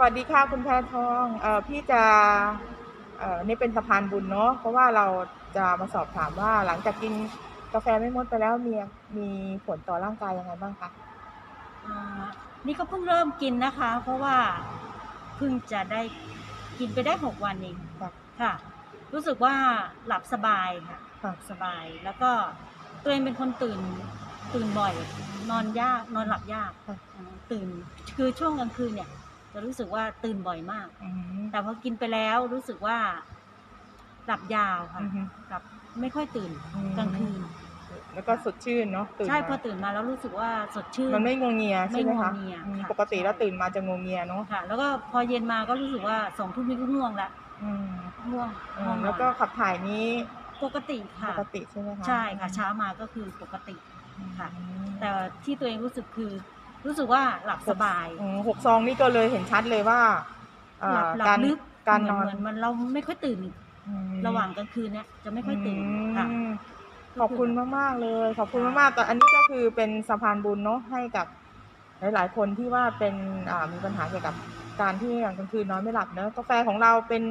วัสดีค่ะคุณแพทองเอ่อพี่จะเอ่อนี่เป็นสะพานบุญเนาะเพราะว่าเราจะมาสอบถามว่าหลังจากกินกาแฟไม่มดไปแล้วมีมีผลต่อร่างกายยังไงบ้างคะอ่านี่ก็เพิ่งเริ่มกินนะคะ เพราะว่าเพิ่งจะได้กินไปได้หกวันเองค่ะ ค่ะ รู้สึกว่าหลับสบายค่ะค่ะ สบายแล้วก็ตัวเองเป็นคนตื่นตื่นบ่อย นอนยากนอนหลับยากค่ะ อ่าตื่นคือช่วงกลางคืนเนี่ย จะรู้สึกว่าตื่นบ่อยมาก อืมแต่พอกินไปแล้วรู้สึกว่าหลับยาวค่ะอือฮึ หลับไม่ค่อยตื่นอืม กลางคืนแล้วก็สดชื่นเนาะตื่นใช่มาพอตื่นมาแล้วรู้สึกว่าสดชื่น มันไม่งวงเงียใช่ไหมไม่งวคะงเงียอืมค่ะ ปกติแล้วตื่นมาจะงวงเงียเนาะค่ะ แล้วก็พอเย็นมาก็รู้สึกว่าสองทุ่มนี้ก็ง่วงละอืมง่วงอืง่วมงนอนแล้วก็ขับถ่ายนี้ปกติค่ะปกติใช่ไหมคะใช่ค่ะเช้ามาก็คือปกติ ค่ะอืมแต่ที่ตัวเองรู้สึกคือ รู้สึกว่าหลับสบายอืมหกซองนี่ก็เลยเห็นชัดเลยว่าเอ่อหลับหลับการลึกการเหนมือนเหมือนมันเราไม่ค่อยตื่น อืม ระหว่างกลางคืนเนี่ยจะไม่ค่อยตื่นค่ะ อืมขอบคุณมากๆเลย ขอบคุณค่ะมากๆแต่อันนี้ก็คือเป็นสะพานบุญเนาะให้กับ หลายๆ คนที่ว่าเป็นอ่ามีปัญหาเกี่ยวกับการที่กลางคืนนอนไม่หลับเนอะกาแฟของเราเป็น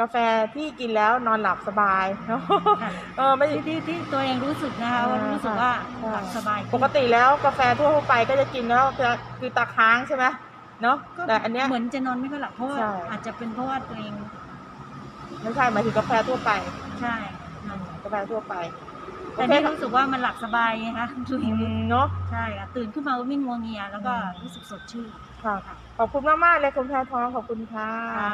กาแฟที่กินแล้วนอนหลับสบายเนาะค่ะเออไม่ที่ที่ที่ตัวเองรู้สึกนะคะอ่าว่ารู้สึกว่าค่ะหลับสบายปกติแล้วกาแฟทั่วไปก็จะกินแล้วจะคือตาค้างใช่ไหมเนาะก็แต่อันเนี้ยเหมือนจะนอนไม่ค่อยหลับเพราะว่าใช่อาจจะเป็นเพราะว่าตัวเองไม่ใช่หมายถึงกาแฟทั่วไป ใช่อืมกาแฟทั่วไปโอแต่เคนี่ค่ะรู้สึกว่ามันหลับสบายไงคะตัวเออืงรู้มเนาะใช่ค่ะตื่นขึ้นมาก็ไม่งัวเงียแล้วก็อืมรู้สึกสดชื่นค่ะขอบคุณมากๆเลยคุณแพรทองขอบคุณค่ะค่ะ